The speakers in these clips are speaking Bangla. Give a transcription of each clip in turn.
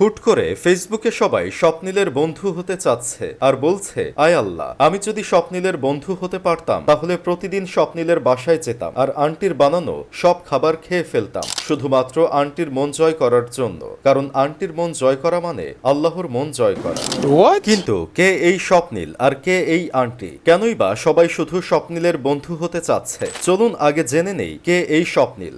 হুট করে ফেসবুকে সবাই স্বপ্নিলের বন্ধু হতে চাচ্ছে আর বলছে আয় আল্লাহ আমি যদি স্বপ্নিলের বন্ধু হতে পারতাম তাহলে প্রতিদিন স্বপ্নিলের বাসায় যেতাম আর আন্টির বানানো সব খাবার খেয়ে ফেলতাম। শুধুমাত্র আন্টির মন জয় করার জন্য কারণ আন্টির মন জয় করা মানে আল্লাহর মন জয় করা। কিন্তু কে এই স্বপ্নিল আর কে এই আন্টি? কেনই বা সবাই শুধু স্বপ্নিলের বন্ধু হতে চাচ্ছে? চলুন আগে জেনে নেই কে এই স্বপ্নিল.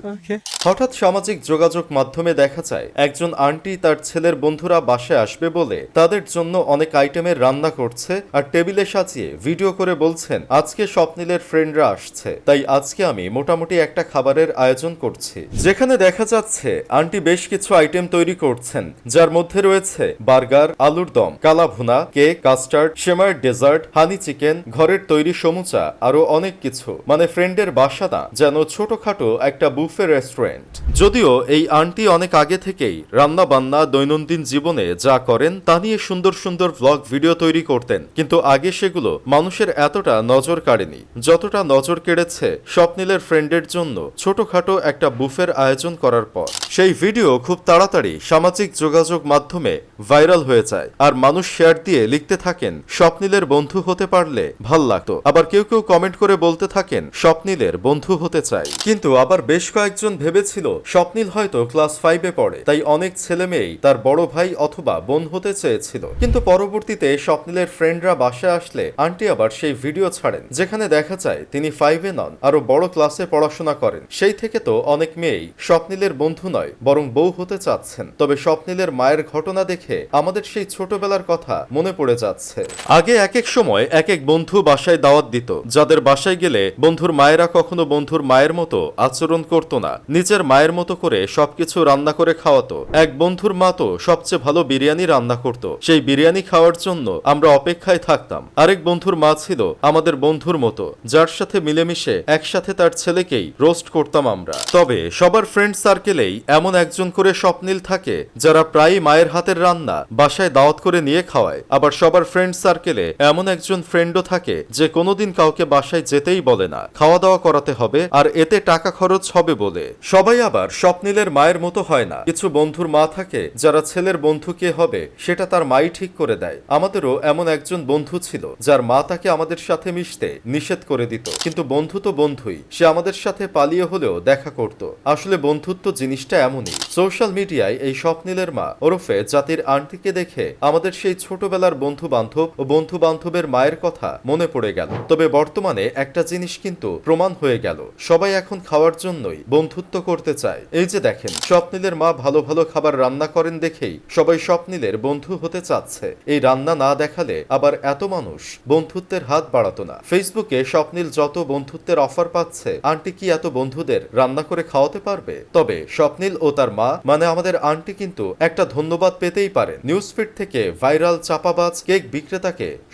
হঠাৎ সামাজিক যোগাযোগ মাধ্যমে দেখা যায় একজন আন্টি তার ছেলের বন্ধুরা বাসায় আসবে বলে তাদের জন্য অনেক আইটেমের রান্না করছে আর টেবিলে সাজিয়ে ভিডিও করে বলছেন, আজকে স্বপ্নিলের ফ্রেন্ডরা আসছে, তাই আজকে আমি মোটামুটি একটা খাবারের আয়োজন করছি। যেখানে দেখা যাচ্ছে, আন্টি বেশ কিছু আইটেম তৈরি করছেন, যার মধ্যে রয়েছে বার্গার, আলুর দম কালা ভুনা কেক, কাস্টার্ড সেমার ডেজার্ট, হানি চিকেন, ঘরের তৈরি সমুচা আরও অনেক কিছু। মানে ফ্রেন্ডের বাসা না, যেন ছোটখাটো একটা বুফে রেস্টুরেন্ট। যদিও এই আন্টি অনেক আগে থেকেই রান্না বান্না দৈনন্দিন জীবনে যা করেন তা নিয়ে সুন্দর সুন্দর ভ্লগ ভিডিও তৈরি করতেন। কিন্তু আগে সেগুলো মানুষের এতটা নজর কাড়েনি। যতটা নজর কেড়েছে স্বপ্নিলের ফ্রেন্ডের জন্য ছোটখাটো একটা বুফের আয়োজন করার পর। সেই ভিডিও খুব তাড়াতাড়ি সামাজিক যোগাযোগ মাধ্যমে ভাইরাল হয়ে যায়। আর মানুষ শেয়ার দিয়ে লিখতে থাকেন, স্বপ্নিলের বন্ধু হতে পারলে ভালো লাগতো। আবার কেউ কেউ কমেন্ট করে বলতে থাকেন, স্বপ্নিলের বন্ধু হতে চাই। কিন্তু আবার বেশ কয়েকজন ভেবেছিল, স্বপ্নিল হয়তো ক্লাস ফাইভে পড়ে। তাই অনেক ছেলে মেয়েই তার বড় ভাই অথবা বোন হতে চেয়েছিল। কিন্তু পরবর্তীতে স্বপ্নিলের ফ্রেন্ডরা বাসায় আসলে আন্টি আবার সেই ভিডিও ছাড়েন, যেখানে দেখা যায় তিনি ফাইভে নন আরও বড় ক্লাসে পড়াশোনা করেন। সেই থেকে তো অনেক মেয়েই স্বপ্নিলের বন্ধু নয়, বরং বউ হতে চাচ্ছেন। তবে স্বপ্নিলের মায়ের ঘটনা দেখে আমাদের সেই ছোটবেলার কথা মনে পড়ে যাচ্ছে। আগে এক এক সময় এক এক বন্ধু বাসায় দাওয়াত দিত, যাদের বাসায় গেলে বন্ধুর মায়েরা কখনো বন্ধুর মায়ের মতো আচরণ করতো না, নিজের মায়ের মতো করে সবকিছু রান্না করে খাওয়াতো। এক বন্ধুর মা তো সবচেয়ে ভালো বিরিয়ানি রান্না করত। সেই বিরিয়ানি খাওয়ার জন্য আমরা অপেক্ষায় থাকতাম। আরেক বন্ধুর মা ছিল আমাদের বন্ধুর মতো, যার সাথে মিলেমিশে একসাথে তার ছেলেকেই রোস্ট করতাম আমরা। তবে সবার ফ্রেন্ড সার্কেলেই এমন একজন করে স্বপ্নিল থাকে, যারা প্রায়ই মায়ের হাতের রান্না বাসায় দাওয়াত করে নিয়ে খাওয়ায়। আবার সবার ফ্রেন্ড সার্কেলে এমন একজন ফ্রেন্ডও থাকে যে কোনোদিন কাউকে বাসায় যেতেই বলে না। খাওয়া দাওয়া করাতে হবে আর এতে টাকা খরচ হবে বলে। সবাই আবার স্বপ্নিলের মায়ের মতো হয় না। কিছু বন্ধুর মা থাকে যারা ছেলের বন্ধু কে হবে, সেটা তার মাই ঠিক করে দেয়। আমাদেরও এমন একজন বন্ধু ছিল, যার মা তাকে আমাদের সাথে মিশতে নিষেধ করে দিত। কিন্তু বন্ধু তো বন্ধুই, সে আমাদের সাথে পালিয়ে হলেও দেখা করত। আসলে বন্ধুত্ব জিনিসটা এমনই। সোশ্যাল মিডিয়ায় এই স্বপ্নিলের মা ওরফে জাতির আন্টিকে দেখে আমাদের সেই ছোটবেলার বন্ধু বান্ধব ও বন্ধু বান্ধবের মায়ের কথা মনে পড়ে গেল। তবে বর্তমানে একটা জিনিস কিন্তু প্রমাণ হয়ে গেল। সবাই এখন খাওয়ার জন্যই বন্ধুত্ব করতে চায়। এই যে দেখেন, স্বপ্নিলের মা ভালো ভালো খাবার রান্না করেন দেখেই সবাই স্বপ্নিলের বন্ধু হতে চাচ্ছে। এই রান্না না দেখালে আবার এত মানুষ বন্ধুত্বের হাত বাড়াতো না। ফেসবুকে স্বপ্নিল যত বন্ধুত্বের অফার পাচ্ছে, আন্টি কি এত বন্ধুদের রান্না করে খাওয়াতে পারবে? তবে স্বপ্নিল ও তার মা মানে আমাদের আন্টি কিন্তু একটা ধন্যবাদ পেতেই পারে। নিউজ ফিড থেকে ভাইরাল চাপাবাজ, কেক বিক্রেতাকে